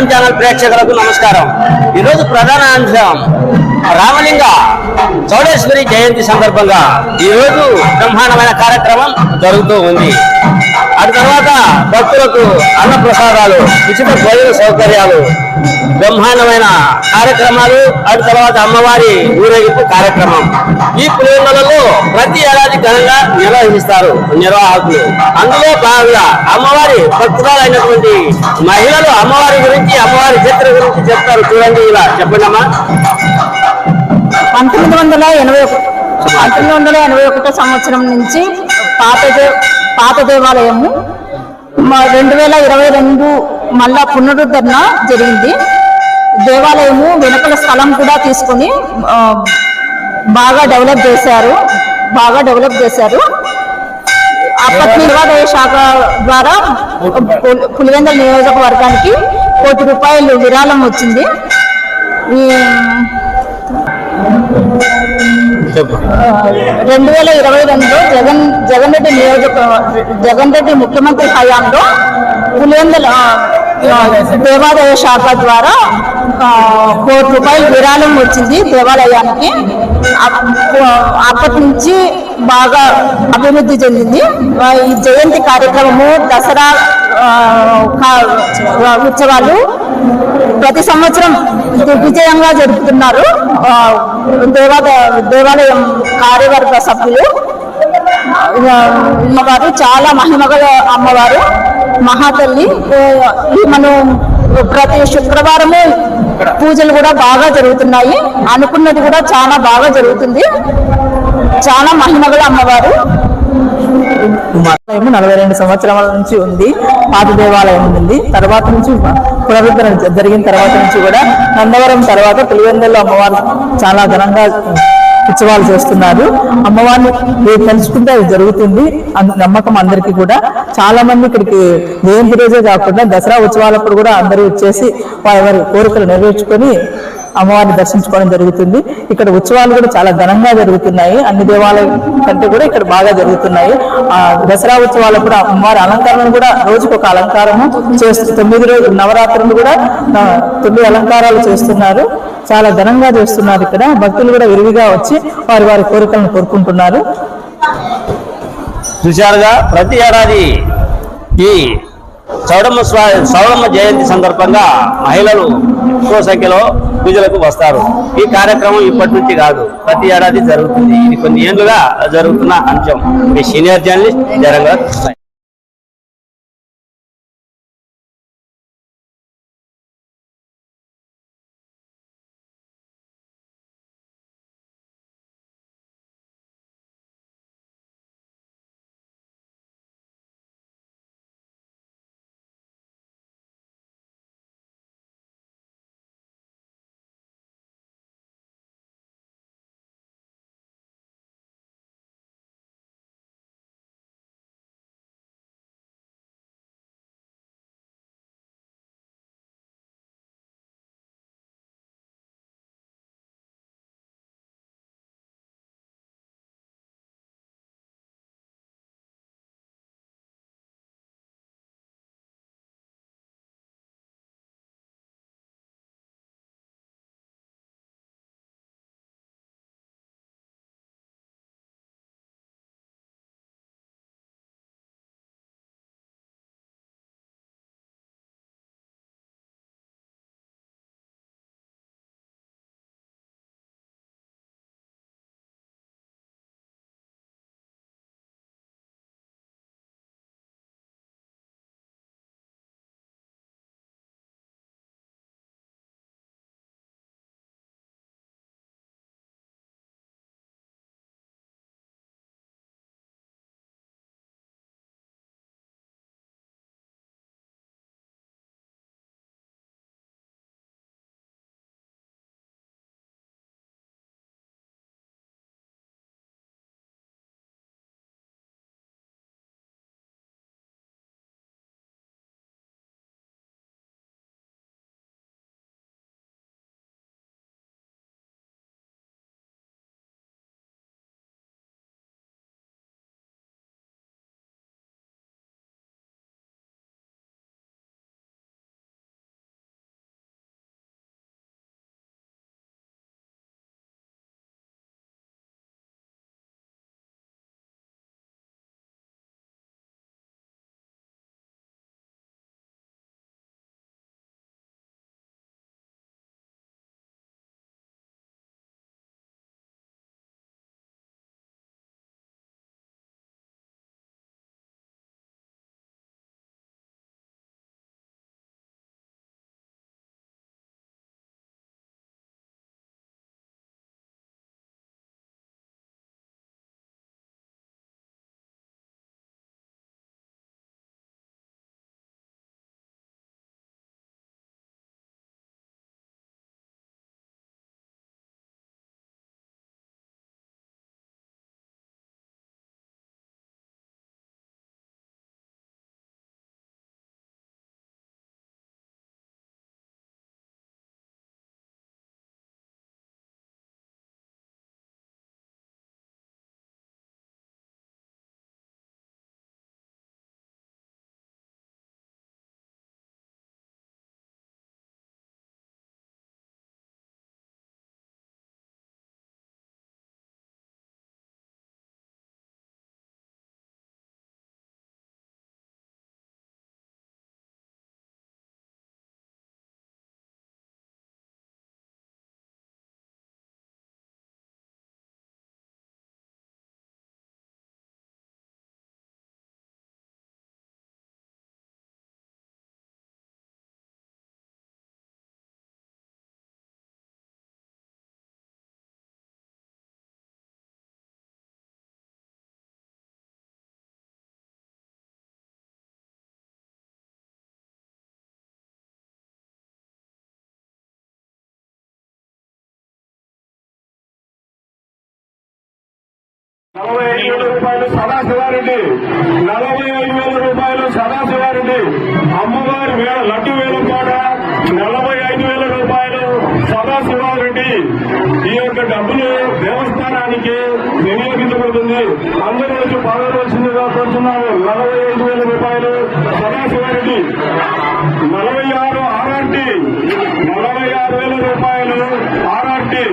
Channel ప్రేక్షకులకు నమస్కారం. ఈరోజు ప్రధాన అంశం రామలింగ చౌడేశ్వరి జయంతి సందర్భంగా ఈరోజు బ్రహ్మాండమైన కార్యక్రమం జరుగుతూ ఉంది. అటు తర్వాత భక్తులకు అన్నప్రసాదాలు ఉచిత భోజన సౌకర్యాలు బ్రహ్మాండమైన కార్యక్రమాలు అటు తర్వాత అమ్మవారి ఊరేగింపు కార్యక్రమం. ఈ పులివెందులలో ప్రతి ఏడాది ఘనంగా నిర్వహిస్తారు నిర్వాహకులు. అందులో భాగంగా అమ్మవారి భక్తురాలైనటువంటి మహిళలు అమ్మవారి గురించి అమ్మవారి చరిత్ర గురించి చెప్తారు చూడండి ఇలా. చెప్పండి అమ్మా. పంతొమ్మిది వందల ఎనభై ఒక- పంతొమ్మిది వందల ఎనభై ఒకటో సంవత్సరం నుంచి పాత పాత దేవాలయము రెండు వేల ఇరవై రెండు మళ్ళా పునరుద్ధరణ జరిగింది. దేవాలయము వెనుకల స్థలం కూడా తీసుకొని బాగా డెవలప్ చేశారు. బాగా డెవలప్ చేశారు. అప్పటి దేవాదాయ శాఖ ద్వారా పులివెందుల నియోజకవర్గానికి కోటి రూపాయలు విరాళం వచ్చింది. రెండు వేల ఇరవై రెండులో జగన్ జగన్ రెడ్డి నియోజక జగన్ రెడ్డి ముఖ్యమంత్రి హయాంలో పులివెందుల దేవాలయ దేవాదాయ శాఖ ద్వారా కోటి రూపాయలు విరాళం వచ్చింది దేవాలయానికి. అప్పటి నుంచి బాగా అభివృద్ధి చెందింది. ఈ జయంతి కార్యక్రమము దసరా ఉత్సవాలు ప్రతి సంవత్సరం దిగ్విజయంగా జరుపుతున్నారు. ఆ, దేవాలయ దేవాలయం కార్యవర్గ సభ్యులు. అమ్మవారు చాలా మహిమగల అమ్మవారు. మహాతల్లి మనం ప్రతి శుక్రవారము పూజలు కూడా బాగా జరుగుతున్నాయి. అనుకున్నది కూడా చాలా బాగా జరుగుతుంది. చాలా మహిమగల అమ్మవారు. దేవాలయం నలభై రెండు సంవత్సరాల నుంచి ఉంది. పాత దేవాలయం ఉంది. తర్వాత నుంచి పునరుద్ధరణ జరిగిన తర్వాత నుంచి కూడా నందవరం తర్వాత పులివెందుల్లో అమ్మవారు చాలా ఘనంగా ఉత్సవాలు చేస్తున్నారు అమ్మవారిని మీరు తెలుసుకుంటే అది జరుగుతుంది. నమ్మకం అందరికీ కూడా. చాలా మంది ఇక్కడికి జయంతి రోజే కాకుండా దసరా ఉత్సవాలప్పుడు కూడా అందరూ వచ్చేసి వారి వారి కోరికలు నెరవేర్చుకొని అమ్మవారిని దర్శించుకోవడం జరుగుతుంది. ఇక్కడ ఉత్సవాలు కూడా చాలా ఘనంగా జరుగుతున్నాయి. అన్ని దేవాలయం కంటే కూడా ఇక్కడ బాగా జరుగుతున్నాయి. ఆ దసరా ఉత్సవాలు కూడా అమ్మవారి అలంకరణ కూడా రోజుకు ఒక అలంకారము చేస్తూ తొమ్మిది రోజు నవరాత్రులు కూడా తొమ్మిది అలంకారాలు చేస్తున్నారు. చాలా ఘనంగా చేస్తున్నారు ఇక్కడ. భక్తులు కూడా విరివిగా వచ్చి వారి వారి కోరికలను కోరుకుంటున్నారు. చూశారుగా? ప్రతి ఏడాది ఈ చౌడమ్మ స్వా చౌడమ్మ జయంతి సందర్భంగా మహిళలు ఎక్కువ సంఖ్యలో పూజలకు వస్తారు. ఈ కార్యక్రమం ఇప్పటి నుంచి కాదు ప్రతి ఏడాది జరుగుతుంది. ఇది కొన్ని ఏళ్ళుగా జరుగుతున్న అంశం. మీ సీనియర్ జర్నలిస్ట్ జరంగా నలభై ఐదు వేల రూపాయలు సదాశివారెడ్డి. నలభై ఐదు వేల రూపాయలు సదాశివారెడ్డి. అమ్మవారి వేల లడ్డు వేలం పాట నలభై ఐదు వేల రూపాయలు సదాశివారెడ్డి. ఈ యొక్క డబ్బులు దేవస్థానానికి వినియోగించబడుతుంది. అందరూ వచ్చి పాల్గొనవలసిందిగా కోరుతున్నాము నలభై ఐదు వేల రూపాయలు సదాశివారెడ్డి. నలభై ఆరు ఆర్ఆర్టీ. నలభై ఆరు వేల రూపాయలు ఆర్ఆర్టీ.